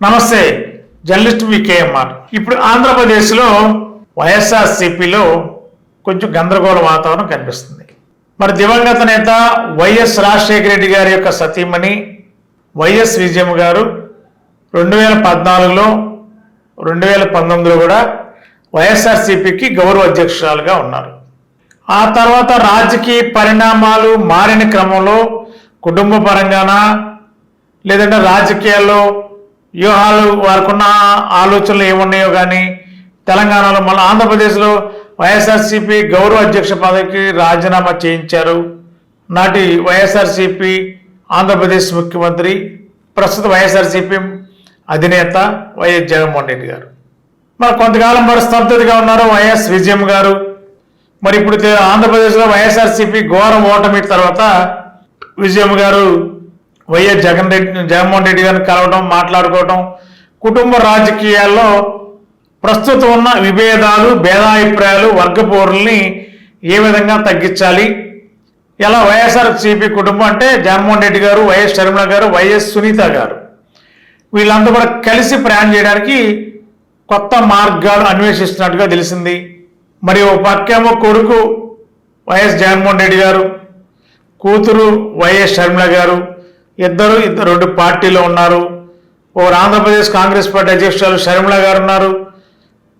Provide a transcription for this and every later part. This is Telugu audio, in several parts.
నమస్తే జర్నలిస్ట్ వికేఎంఆర్ ఇప్పుడు ఆంధ్రప్రదేశ్లో వైఎస్ఆర్సీపీలో కొంచెం గందరగోళ వాతావరణం కనిపిస్తుంది. మరి దివంగత నేత వైఎస్ రాజశేఖర రెడ్డి గారి యొక్క సతీమణి వైఎస్ విజయమ్మ గారు రెండు వేల పద్నాలుగులో రెండు వేల పంతొమ్మిదిలో కూడా వైఎస్ఆర్సీపీకి గౌరవ అధ్యక్షురాలుగా ఉన్నారు. ఆ తర్వాత రాజకీయ పరిణామాలు మారిన క్రమంలో కుటుంబ పరంగానా లేదంటే రాజకీయాల్లో వ్యూహాలు వారికున్న ఆలోచనలు ఏమున్నాయో కానీ తెలంగాణలో మళ్ళీ ఆంధ్రప్రదేశ్లో వైఎస్ఆర్సీపీ గౌరవ అధ్యక్ష పదవికి రాజీనామా చేయించారు. నాటి వైఎస్ఆర్సీపీ ఆంధ్రప్రదేశ్ ముఖ్యమంత్రి ప్రస్తుత వైఎస్ఆర్సీపీ అధినేత వైఎస్ జగన్మోహన్ రెడ్డి గారు. మరి కొంతకాలం మరి స్తబ్దతగా ఉన్నారు వైఎస్ విజయం గారు. మరి ఇప్పుడు తె- ఆంధ్రప్రదేశ్లో వైఎస్ఆర్సీపీ ఘోర ఓటమి తర్వాత విజయం గారు వైఎస్ జగన్ రెడ్డి జగన్మోహన్ రెడ్డి గారిని కలవడం మాట్లాడుకోవడం కుటుంబ రాజకీయాల్లో ప్రస్తుతం ఉన్న విభేదాలు భేదాభిప్రాయాలు వర్గపోరుల్ని ఏ విధంగా తగ్గించాలి? ఎలా వైఎస్ఆర్సీపీ కుటుంబం అంటే జగన్మోహన్ రెడ్డి గారు వైఎస్ షర్మిల గారు వైఎస్ సునీత గారు. వీళ్ళందరూ కూడా కలిసి ప్రయాణం చేయడానికి కొత్త మార్గాలు అన్వేషిస్తున్నట్టుగా తెలిసింది. మరి ఓ పక్కేమో కొడుకు వైఎస్ జగన్మోహన్ రెడ్డి గారు కూతురు వైఎస్ షర్మిల గారు ఇద్దరు ఇద్దరు రెండు పార్టీలో ఉన్నారు. ఓ ఆంధ్రప్రదేశ్ కాంగ్రెస్ పార్టీ అధ్యక్షురాలు షర్మిల గారు ఉన్నారు.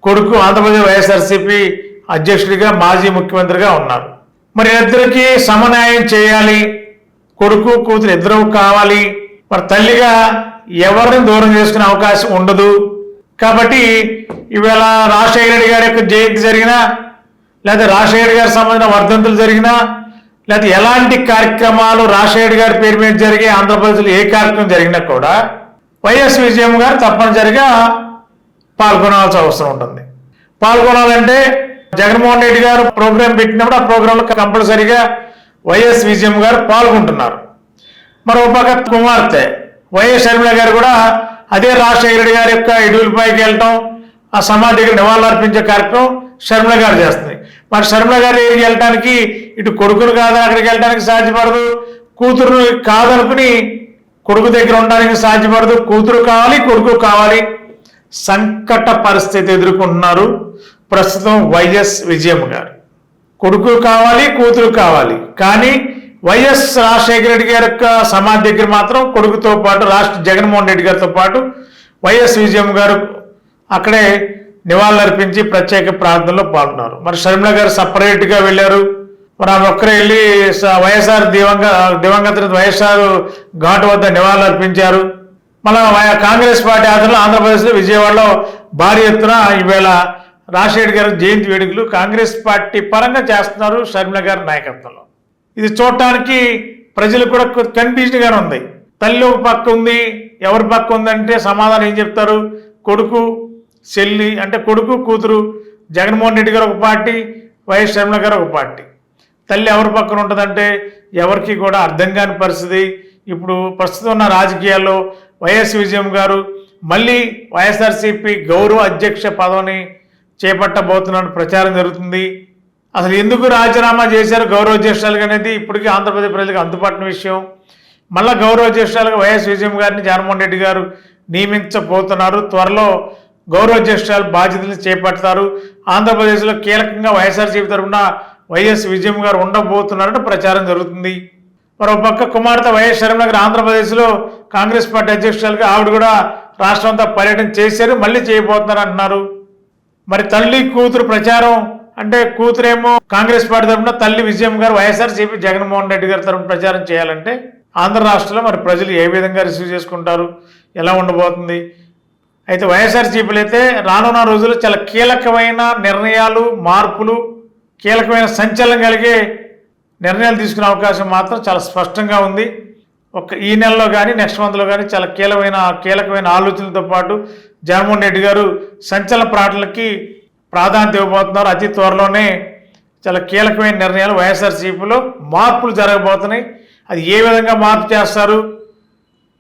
కొడుకు ఆంధ్రప్రదేశ్ వైఎస్ఆర్సీపీ అధ్యక్షుడిగా మాజీ ముఖ్యమంత్రిగా ఉన్నారు. మరి ఇద్దరికి సమన్యాయం చేయాలి. కొడుకు కూతురు ఇద్దరు కావాలి. మరి తల్లిగా ఎవరిని దూరం చేసుకునే అవకాశం ఉండదు. కాబట్టి ఇవాళ రాజశేఖర రెడ్డి గారి యొక్క జయంతి జరిగినా లేదా రాజశేఖర గారికి సంబంధించిన వర్ధంతులు జరిగినా లేకపోతే ఎలాంటి కార్యక్రమాలు రాజశేఖర్ గారి పేరు మీద జరిగే ఆంధ్రప్రదేశ్లో ఏ కార్యక్రమం జరిగినా కూడా వైఎస్ విజయం గారు తప్పనిసరిగా పాల్గొనాల్సిన అవసరం ఉంటుంది. పాల్గొనాలంటే జగన్మోహన్ రెడ్డి గారు ప్రోగ్రాం పెట్టినప్పుడు ఆ ప్రోగ్రాంలో కంపల్సరిగా వైఎస్ విజయం గారు పాల్గొంటున్నారు. మరో పక్క కుమార్తె వైఎస్ షర్మిల గారు కూడా అదే రాజశేఖర రెడ్డి గారి యొక్క ఇడుగులపైకి వెళ్ళటం ఆ సమాధికి నివాళులు అర్పించే కార్యక్రమం షర్మిల గారు చేస్తుంది. మరి షర్మిల గారి దగ్గరికి వెళ్ళటానికి? ఇటు కొడుకును కాదని అక్కడికి వెళ్ళడానికి సాధ్యపడదు? కూతురు కాదనుకుని కొడుకు దగ్గర ఉండడానికి సాధ్యపడదు. కూతురు కావాలి కొడుకు కావాలి. సంకట పరిస్థితి ఎదుర్కొంటున్నారు ప్రస్తుతం వైఎస్ విజయమ్మ గారు. కొడుకు కావాలి కూతురు కావాలి. కానీ వైఎస్ రాజశేఖర రెడ్డి గారి యొక్క సమాధి దగ్గర మాత్రం కొడుకుతో పాటు రాష్ట్ర జగన్మోహన్ రెడ్డి గారితో పాటు వైఎస్ విజయం గారు అక్కడే నివాళులర్పించి ప్రత్యేక ప్రార్థనలో పాల్గొన్నారు. మరి షర్మిల గారు సపరేట్గా వెళ్ళారు. మరి ఆమె ఒక్కరే వెళ్ళి స- వైఎస్ఆర్ దివంగ దివంగత వైఎస్ఆర్ ఘాటు వద్ద నివాళులు అర్పించారు మళ్ళా కాంగ్రెస్ పార్టీ ఆధ్వర్యంలో ఆంధ్రప్రదేశ్లో విజయవాడలో భారీ ఎత్తున ఈవేళ రాజశేఖర్ గారి జయంతి వేడుకలు కాంగ్రెస్ పార్టీ పరంగా చేస్తున్నారు షర్మిల గారి నాయకత్వంలో. ఇది చూడటానికి ప్రజలు కూడా కన్ఫ్యూజన్ ఉంది. తల్లి ఒక పక్క ఉంది ఎవరి పక్క ఉందంటే సమాధానం ఏం చెప్తారు? కొడుకు చెల్లి అంటే కొడుకు కూతురు జగన్మోహన్ రెడ్డి గారు ఒక పార్టీ వైఎస్ రమణ గారు ఒక పార్టీ. తల్లి ఎవరి పక్కన ఉంటుందంటే ఎవరికి కూడా అర్థం కాని పరిస్థితి. ఇప్పుడు ప్రస్తుతం ఉన్న రాజకీయాల్లో వైఎస్ విజయం గారు మళ్ళీ వైఎస్ఆర్సీపీ గౌరవ అధ్యక్ష పదవిని చేపట్టబోతున్నట్టు ప్రచారం జరుగుతుంది. అసలు ఎందుకు రాజీనామా చేశారు గౌరవ అధ్యక్షులుగా అనేది ఇప్పటికీ ఆంధ్రప్రదేశ్ ప్రజలకు అందుబాటున విషయం. మళ్ళా గౌరవ అధ్యక్షులుగా వైఎస్ విజయం గారిని జగన్మోహన్ రెడ్డి గారు నియమించబోతున్నారు. త్వరలో గౌరవ జ్యేష్ఠాలు బాధ్యతలు చేపడతారు. ఆంధ్రప్రదేశ్లో కీలకంగా వైఎస్ఆర్సీపీ తరఫున వైఎస్ విజయం గారు ఉండబోతున్నారని ప్రచారం జరుగుతుంది. మరోపక్క కుమార్తె వైఎస్ షర్మిల గారు ఆంధ్రప్రదేశ్లో కాంగ్రెస్ పార్టీ అధ్యక్షురాలుగా ఆవిడ కూడా రాష్ట్రం అంతా పర్యటన చేశారు మళ్ళీ చేయబోతున్నారు అంటున్నారు మరి తల్లి కూతురు ప్రచారం అంటే కూతురేమో కాంగ్రెస్ పార్టీ తరఫున తల్లి విజయం గారు వైఎస్ఆర్సీపీ జగన్మోహన్ రెడ్డి గారి తరఫున ప్రచారం చేయాలంటే ఆంధ్ర రాష్ట్రంలో మరి ప్రజలు ఏ విధంగా రిసీవ్ చేసుకుంటారు ఎలా ఉండబోతుంది? అయితే వైఎస్ఆర్సీపీలు అయితే రానున్న రోజుల్లో చాలా కీలకమైన నిర్ణయాలు మార్పులు కీలకమైన సంచలనం కలిగే నిర్ణయాలు తీసుకునే అవకాశం మాత్రం చాలా స్పష్టంగా ఉంది. ఒక ఈ నెలలో కానీ నెక్స్ట్ మంత్లో కానీ చాలా కీలకమైన కీలకమైన ఆలోచనలతో పాటు జగన్మోహన్ రెడ్డి గారు సంచలన ప్రాటలకి ప్రాధాన్యత ఇవ్వబోతున్నారు. అతి త్వరలోనే చాలా కీలకమైన నిర్ణయాలు వైఎస్ఆర్సీపీలో మార్పులు జరగబోతున్నాయి. అది ఏ విధంగా మార్పు చేస్తారు?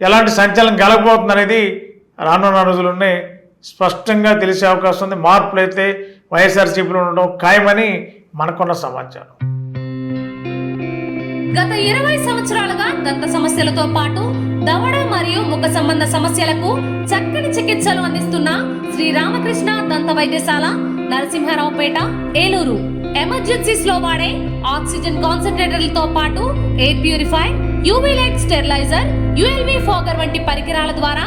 ఎలాంటి సంచలనం కలగబోతుంది అనేది రానున్న రోజుల్లోనే స్పష్టంగా తెలిసే అవకాశం ఉంది. మార్పులు అయితే వైఎస్ఆర్సీపీలో ఉండడం ఖాయమని మనకున్న సమాచారం. గత ఇరవై సంవత్సరాలుగా దంత సమస్యలతో పాటు దవడ మరియు ముఖ సంబంధ సమస్యలకు చక్కని చికిత్సలు అందిస్తున్న శ్రీ రామకృష్ణ దంత వైద్యశాల నరసింహారావుపేట ఏలూరు. ఎమర్జెన్సీస్లో వాడే ఆక్సిజన్ కాన్సన్ట్రేటర్లతో పాటు air purify UV light steriliser ULV fogger వంటి పరికరాల ద్వారా